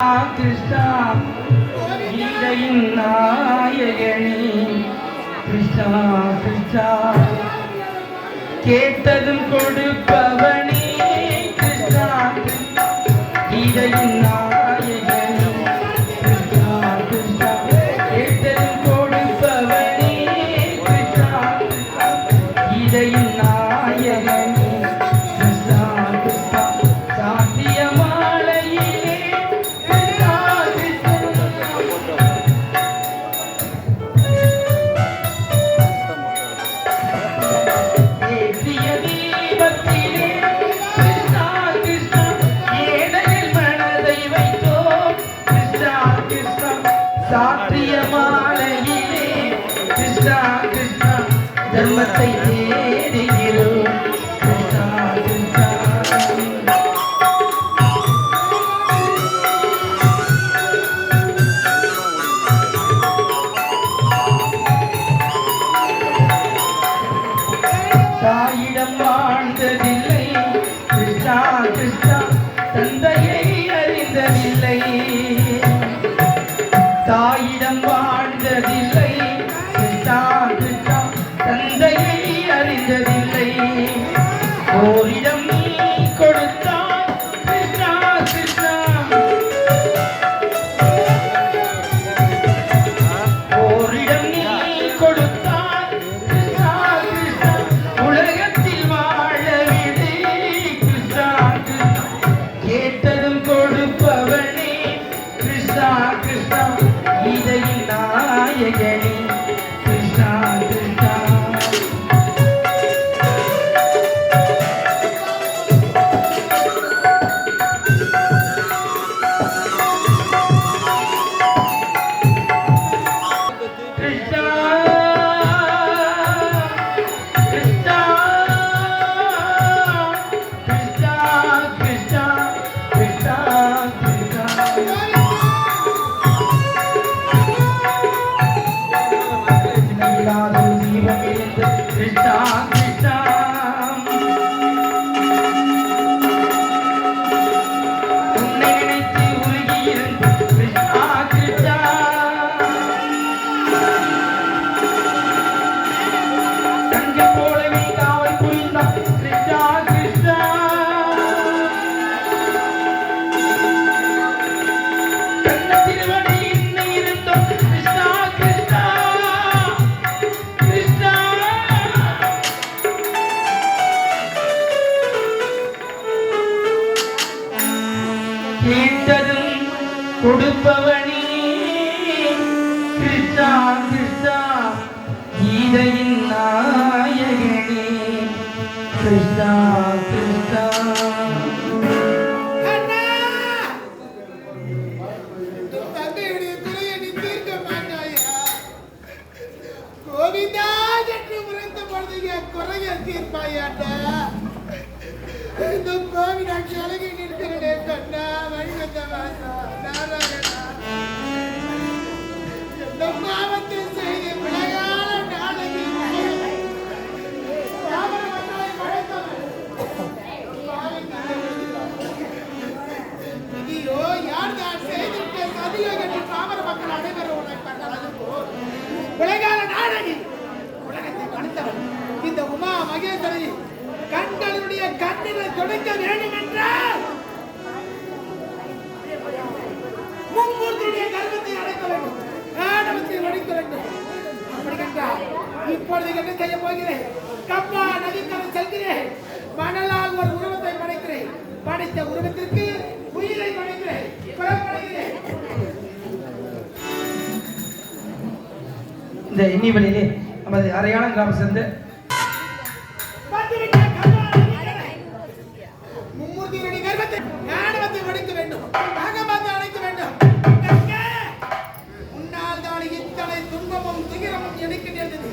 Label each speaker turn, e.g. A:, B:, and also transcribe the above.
A: கிருஷ்ணா கீதையின் நாயகனி. கிருஷ்ணா கிருஷ்ணா கேட்டதும் கொடுப்பவனே. கிருஷ்ணா கிருஷ்ணா கீதையின் சாற்றிய மாலையிலே கிருஷ்ணா கிருஷ்ணா தர்மத்தை தேடுகிறோம். கிருஷ்ணா கிருஷ்ணா. தாயிடம் வாழ்ந்ததில் கொடுப்பவனே கிருஷ்ணா கிருஷ்ணா இதையின் நாயகனே கிருஷ்ணா கிருஷ்ணா திருப்பவனி கிருஷ்ணா கிருஷ்ணா கீதையின் நாயகனே. கிருஷ்ணா கிருஷ்ணா.
B: குறைய தீர்ப்பாயாண்டா இந்த கோவிட் அழகி நிற்கிறேன் கண்ணா. வழிவந்தா கண்களுடைய கண்ணினை வேண்டும் என்றால் மும்மூர்த்தியுடைய கர்வத்தை அடைக்க வேண்டும். ஆணவத்தை ஒழிக்க வேண்டும். அப்படி இப்பொழுது என்ன செய்ய போகிறேன்? கப்பா நதிக்கரை செல்கிறேன். மணலால் ஒரு உருவத்தை படைக்கிறேன். படைத்த உருவத்திற்கு உயிரை படைக்கிறேன். புறப்படுகிறேன்
A: இந்த எண்ணிவழியிலே நமது அரையாளம் கிராமம் சேர்ந்து
B: நாகமாக அழைக்க வேண்டும். முன்னால் தான் இத்தனை துன்பமும் துயரமும் எனக்கு நேர்ந்தது.